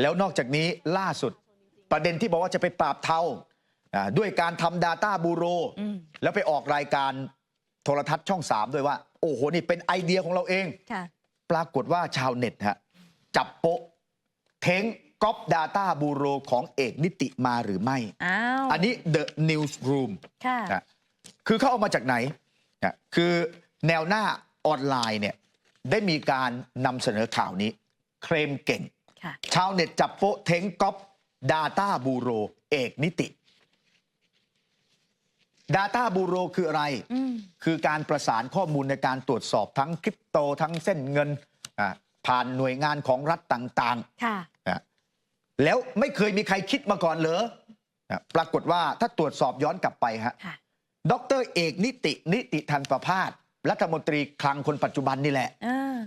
แล้วนอกจากนี้ล่าสุดประเด็นที่บอกว่าจะไปปราบเทาอ่าด้วยการทำ Data b u r e a u อืมแล้วไปออกรายการโทรทัศน์ช่อง3ด้วยว่า โอ้โห นี่เป็นไอเดียของเราเองค่ะปรากฏว่าชาวเน็ตฮะจับโป๊ะเท้งก๊อป Data b u r e a u ของเอกนิติมาหรือไม่อ้าวอันนี้ The Newsroom ค่ะนะคือเขาเอามาจากไหนนะคือแนวหน้าออนไลน์เนี่ยได้มีการนำเสนอข่าวนี้ เคลมเก่ง ค่ะ ชาวเน็ตจับโป๊ะเท้งก๊อป Data b u r e a u เอกนิติ Data b u r e a u คืออะไร อืมคือการประสานข้อมูลในการตรวจสอบทั้งคริปโตทั้งเส้นเงินอะผ่านหน่วยงานของรัฐต่างค่ะ ๆนะแล้วไม่เคยมีใครคิดมาก่อนเหรอนะปรากฏว่าถ้าตรวจสอบย้อนกลับไปฮะ ค่ะ ดรเอกนิติ นิติทันประพาสรัฐมนตรีคลังคนปัจจุบันนี่แหละอ่า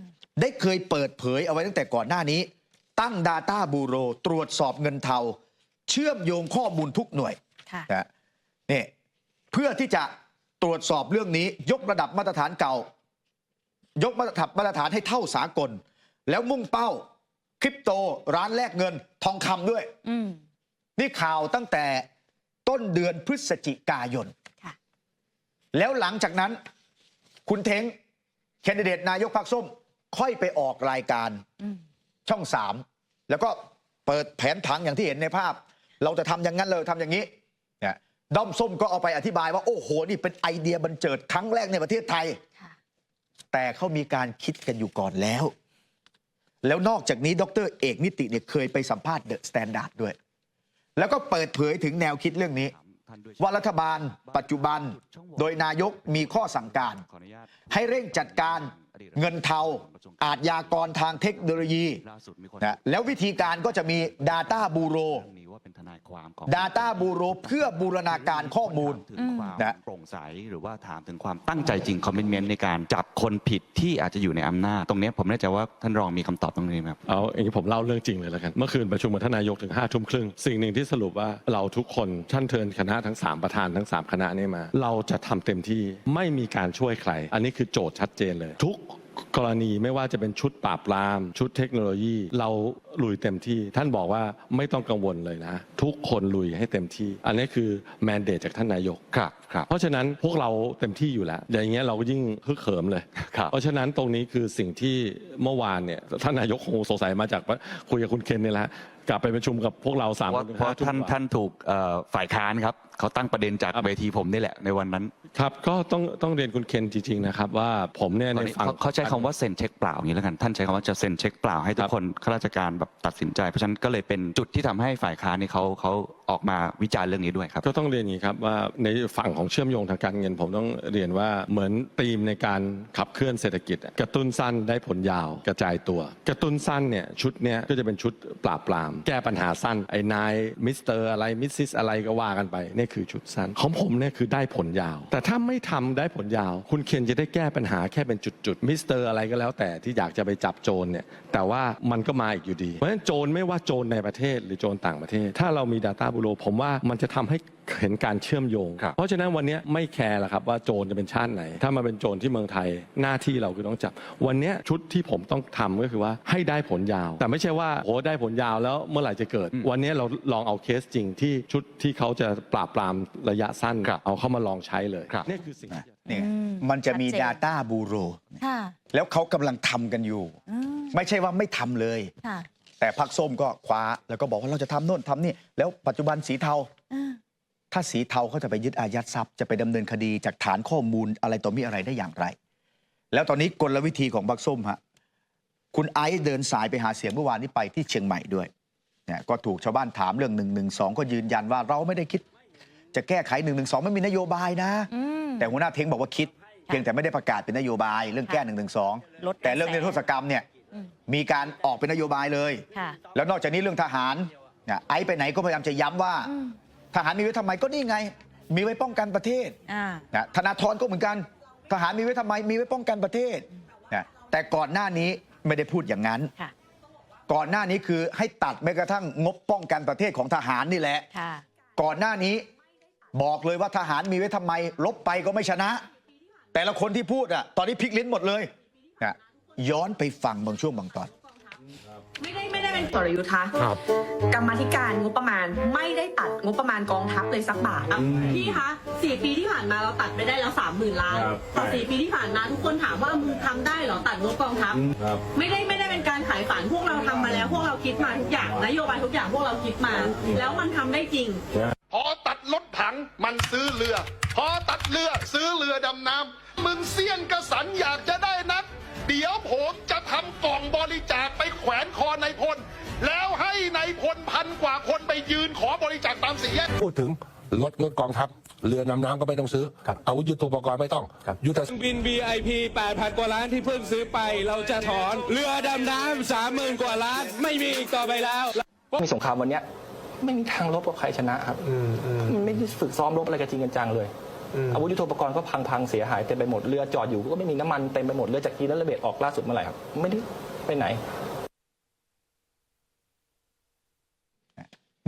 ได้ได้เคยเปิดเผยเอาไว้ตั้งแต่ก่อนหน้านี้ ตั้ง Data b u r e a u ตรวจสอบเงินเทา เชื่อมโยงข้อมูลทุกหน่วยค่ะนะนี่เพื่อที่จะตรวจสอบเรื่องนี้ยกระดับมาตรฐานเก่า ยกมาตรฐานมาตรฐานให้เท่าสากล แล้วมุ่งเป้าคริปโตร้านแลกเงินทองคำด้วยอืมนี่ข่าวตั้งแต่ต้นเดือนพฤศจิกายนค่ะแล้วหลังจากนั้น คุณเท้งแคนดิเดตนายกพรรคส้ม ค่อยไปออกรายการอืม ช่องสามแล้วก็เปิดแผนผังอย่างที่เห็นในภาพ เราจะทำอย่างนั้นเลยทำอย่างนี้เนี่ยด้อมส้มก็เอาไปอธิบายว่าโอ้โหนี่เป็นไอเดียบันเจิดครั้งแรกในประเทศไทยค่ะแต่เขามีการคิดกันอยู่ก่อนแล้ว แล้วนอกจากนี้ดรเอกนิติเนี่ยเคยไปสัมภาษณ์เดอะสแตนดาร์ดด้วย แล้วก็เปิดเผยถึงแนวคิดเรื่องนี้ว่ารัฐบาลปัจจุบันโดยนายกมีข้อสั่งการ ให้เร่งจัดการ เงินเทา อาทยากรทางเทคโนโลยีนะแล้ววิธีการก็จะมี Data b u r e a u Data b u r e a u เพื่อบูรณาการข้อมูลถึงความนะโปร่งใสหรือว่าถามถึงความตั้งใจจริงคอมมิชเมนต์ในการจับคนผิดที่อาจจะอยู่ในอำนาจ ตรงเนี้ยผมไม่แน่ใจว่าท่านรองมีคำตอบตรงนี้ไหมครับเอาอย่างนี้ผมเล่าเรื่องจริงเลยแล้วกัน เมื่อคืนประชุมกับท่านนายกถึง5้าทุ่มครึ่ง สิ่งหนึ่งที่สรุปว่าเราทุกคนท่านเทินคณะทั้ง 3 ประธานทั้ง 3 คณะนี้มา เราจะทำเต็มที่ไม่มีการช่วยใคร อันนี้คือโจทย์ชัดเจนเลย ทุก กรณีไม่ว่าจะเป็นชุดปราบปรามชุดเทคโนโลยีเรา ลุยเต็มที่ ท่านบอกว่าไม่ต้องกังวลเลยนะ ทุกคนลุยให้เต็มที่ อันนี้คือแมนเดตจากท่านนายก ครับครับ เพราะฉะนั้นพวกเราเต็มที่อยู่แล้ว อย่างเงี้ยเราก็ยิ่งฮึกเหิมเลย ครับเพราะฉะนั้นตรงนี้คือสิ่งที่เมื่อวานเนี่ยท่านนายกคงสงสัยมาจากว่าคุยกับคุณเคนนี่แหละกลับไปประชุมกับพวกเราสามเพคราะนถึงเพราะห้าทุ่มท่านกว่าท่านถูกเอ่อฝ่ายค้านครับเขาตั้งประเด็นจากครับ เวทีผมนี่แหละในวันนั้นครับก็ต้องต้องเรียนคุณเคนจริงๆนะครับว่าผมเนี่ยตในอนนี้ฝั่งเขาเขาใช้คำว่าเซ็นเช็คเปล่าอย่างนี้แล้วกันท่านใช้คำว่าจะเซ็นเช็คเปล่าให้ทุคกรับคนข้าราชการแบบตัดสินใจ เพราะฉะนั้นก็เลยเป็นจุดที่ทำให้ฝ่ายค้านนี่เขาเขา ออกมาวิจารณ์เรื่องนี้ด้วยครับ ก็ต้องเรียนอย่างนี้ครับว่าในฝั่งของเชื่อมโยงทางการเงิน ผมต้องเรียนว่าเหมือนธีมในการขับเคลื่อนเศรษฐกิจ กระตุ้นสั้นได้ผลยาวกระจายตัว กระตุ้นสั้นเนี่ยชุดเนี้ยก็จะเป็นชุดปราบปราม แก้ปัญหาสั้นไอ้นายมิสเตอร์อะไรมิสซิสอะไรก็ว่ากันไปนี่คือชุดสั้นของผมเนี่ยคือได้ผลยาว แต่ถ้าไม่ทำได้ผลยาว คุณเคนจะได้แก้ปัญหาแค่เป็นจุดๆมิสเตอร์อะไรก็แล้วแต่ที่อยากจะไปจับโจรเนี่ยแต่ว่ามันก็มาอีกอยู่ดี เพราะฉะนั้นโจรไม่ว่าโจรในประเทศหรือโจรต่างประเทศ ถ้าเรามี Data b u r e a u ผมว่ามันจะทำให้เห็นการเชื่อมโยงครับเพราะฉะนั้นวันนี้ไม่แคร์ละครับว่าโจรจะเป็นชาติไหน ถ้ามาเป็นโจรที่เมืองไทยหน้าที่เราคือต้องจับ วันนี้ชุดที่ผมต้องทำก็คือว่าให้ได้ผลยาว แต่ไม่ใช่ว่าโหได้ผลยาวแล้วเมื่อไหร่จะเกิด วันนี้เราลองเอาเคสจริงที่ชุดที่เขาจะปราบปรามระยะสั้นครับเอาเข้ามาลองใช้เลยครับนี่คือสิ่งที่เนี่ยอืมมันจะมีชัดเจน Data b u r e a u ค่ะแล้วเขากำลังทำกันอยู่อืมไม่ใช่ว่าไม่ทำเลยค่ะ แต่พักส้มก็คว้าแล้วก็บอกว่าเราจะทำโน่นทำนี่ แล้วปัจจุบันสีเทา อ่าถ้าสีเทาเขาจะไปยึดอายัดทรัพย์จะไปดำเนินคดีจากฐานข้อมูลอะไรต่อมีอะไรได้อย่างไร แล้วตอนนี้กลวิธีของพักส้มฮะคุณไอซ์เดินสายไปหาเสียงเมื่อวานนี้ไปที่เชียงใหม่ด้วยเนี่ยก็ถูกชาวบ้านถามเรื่อง1นึก็ยืนยันว่าเราไม่ได้คิด จะแก้ไข1นึไม่มีนโยบายนะ อืม แต่หัวหน้าเท้งบอกว่าคิด เพียงแต่ไม่ได้ประกาศเป็นนโยบาย เรื่องแก้1นึลดกระแสแต่เรื่องนิรโทษกรรมเนี่ยอื มมีการออกเป็นนโยบายเลย ค่ะ แล้วนอกจากนี้เรื่องทหารเนี่ยไอ้ไปไหนก็พยายามจะย้ำว่า อืม ทหารมีไว้ทำไมก็นี่ไง มีไว้ป้องกันประเทศ อ่า นะธนาธรก็เหมือนกัน ทหารมีไว้ทำไมมีไว้ป้องกันประเทศนะแต่ก่อนหน้านี้ไม่ได้พูดอย่างนั้น ค่ะ ก่อนหน้านี้คือให้ตัดแม้กระทั่งงบป้องกันประเทศของทหารนี่แหละ ค่ะ ก่อนหน้านี้บอกเลยว่าทหารมีไว้ทำไมลบไปก็ไม่ชนะ แต่ละคนที่พูดอะตอนนี้พลิกลิ้นหมดเลยนะ ย้อนไปฟังบางช่วงบางตอน ไม่ได้ไม่ได้ไปเป็นสรยุทธ์คะครับ กรรมาธิการงบประมาณไม่ได้ตัดงบประมาณกองทัพเลยสักบาทอะพี่คะสี่ปีที่ผ่านมาเราตัดไปได้แล้วสามหมื่นล้านครับแต่สี่ปีที่ผ่านมาทุกคนถามว่ามึงทำได้เหรอตัดงบกองทัพครับ ไม่ได้ไม่ได้เป็นการขายฝันพวกเราทำมาแล้ว พวกเราคิดมาทุกอย่างนโยบายทุกอย่างพวกเราคิดมา แล้วมันทำได้จริง พอตัดรถถังมันซื้อเรือ พอตัดเรือซื้อเรือดำน้ำ มึงเสี้ยนกระสันอยากจะได้นัก เดี๋ยวผมจะทำกล่องบริจาคไปแขวนคอในายพล แล้วให้ในายพลพันกว่าคนไปยืนขอบริจาคตามสี่แยก พูดถึงรถรถกองทัพเรือนำน้ำก็ไม่ต้องซื้ออาวุธยุทโธปกรณ์ไม่ต้องยุทธบิน VIP 8,000 กว่าล้านที่เพิ่งซื้อไป เราจะถอนเรือดำน้ำ30,000 กว่าล้าน ไม่มีอีกต่อไปแล้ว มีสงครามวันเนี้ยไม่มีทางรบกับใครชนะครับมันไม่ได้ฝึกซ้อมรบอะไรกันจริงกันจังเลย อาวุธยุทโธปกรณ์ก็พังพังๆเสียหายเต็มไปหมดเรือจอดอยู่ก็ไม่มีน้ำมันเต็มไปหมดเรือจากกีนแล้วระเบิดออกล่าสุดเมื่อไหร่ครับไม่ได้ไปไหน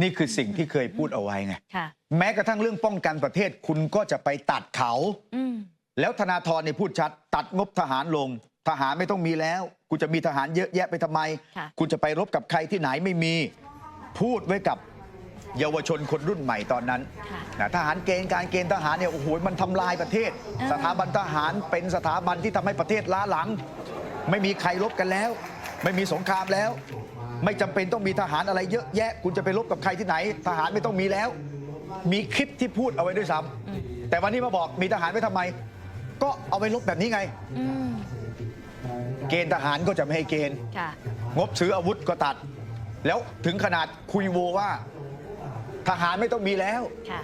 นี่คือสิ่งที่เคยพูดเอาไว้ไงค่ะ แม้กระทั่งเรื่องป้องกันประเทศคุณก็จะไปตัดเขา อืม แล้วธนาธรเนี่ยพูดชัด ตัดงบทหารลง ทหารไม่ต้องมีแล้วกูจะมีทหารเยอะแยะไปทำไม ค่ะกูจะไปรบกับใครที่ไหนไม่มี พูดไว้กับ เยาวชนคนรุ่นใหม่ตอนนั้นค่ะนะทหารเกณฑ์การเกณฑ์ทหารเนี่ยโอ้โหมันทำลายประเทศเออสถาบันทหารเป็นสถาบันที่ทำให้ประเทศล้าหลัง ไม่มีใครรบกันแล้ว ไม่มีสงครามแล้ว ไม่จำเป็นต้องมีทหารอะไรเยอะแยะ คุณจะไปรบกับใครที่ไหน ทหารไม่ต้องมีแล้ว มีคลิปที่พูดเอาไว้ด้วยซ้ำแต่วันนี้มาบอกมีทหารไว้ทำไม ก็เอาไปรบแบบนี้ไงอืมเกณฑ์ทหารก็จะไม่ให้เกณฑ์ค่ะงบซื้ออาวุธก็ตัด แล้วถึงขนาดคุยโวว่า ทหารไม่ต้องมีแล้ว ค่ะ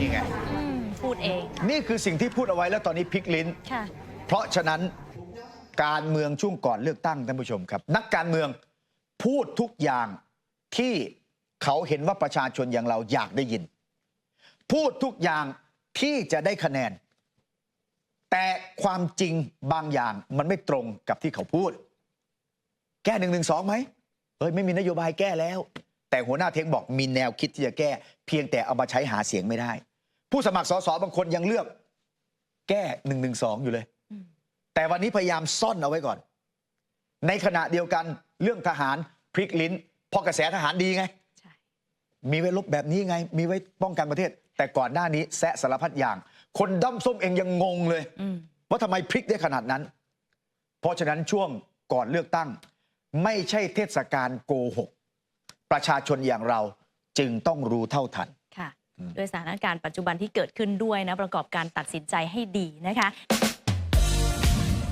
นี่ไง อืม พูดเอง นี่คือสิ่งที่พูดเอาไว้แล้วตอนนี้พลิกลิ้น ค่ะ เพราะฉะนั้นการเมืองช่วงก่อนเลือกตั้งท่านผู้ชมครับ นักการเมืองพูดทุกอย่างที่เขาเห็นว่าประชาชนอย่างเราอยากได้ยิน พูดทุกอย่างที่จะได้คะแนน แต่ความจริงบางอย่างมันไม่ตรงกับที่เขาพูด แก้หนึ่งหนึ่งสองไหมเฮ้ยไม่มีนโยบายแก้แล้ว แต่หัวหน้าเทงบอกมีแนวคิดที่จะแก้ เพียงแต่เอามาใช้หาเสียงไม่ได้ ผู้สมัครสสบางคนยังเลือก แก้หนึ่งหนึ่งสองอยู่เลยอืมแต่วันนี้พยายามซ่อนเอาไว้ก่อน ในขณะเดียวกันเรื่องทหารพลิกลิ้นเพอกระแสทหารดีไงใช่มีไว้ลบแบบนี้ไง มีไว้ป้องกันประเทศ แต่ก่อนหน้านี้แซะสารพัดอย่าง คนด้อมส้มเองยังงงเลยอืมว่าทำไมพลิกได้ขนาดนั้น เพราะฉะนั้นช่วงก่อนเลือกตั้ง ไม่ใช่เทศกาลโกหก ประชาชนอย่างเราจึงต้องรู้เท่าทันค่ะด้วยสถานการณ์ปัจจุบันที่เกิดขึ้นด้วยนะประกอบการตัดสินใจให้ดีนะคะ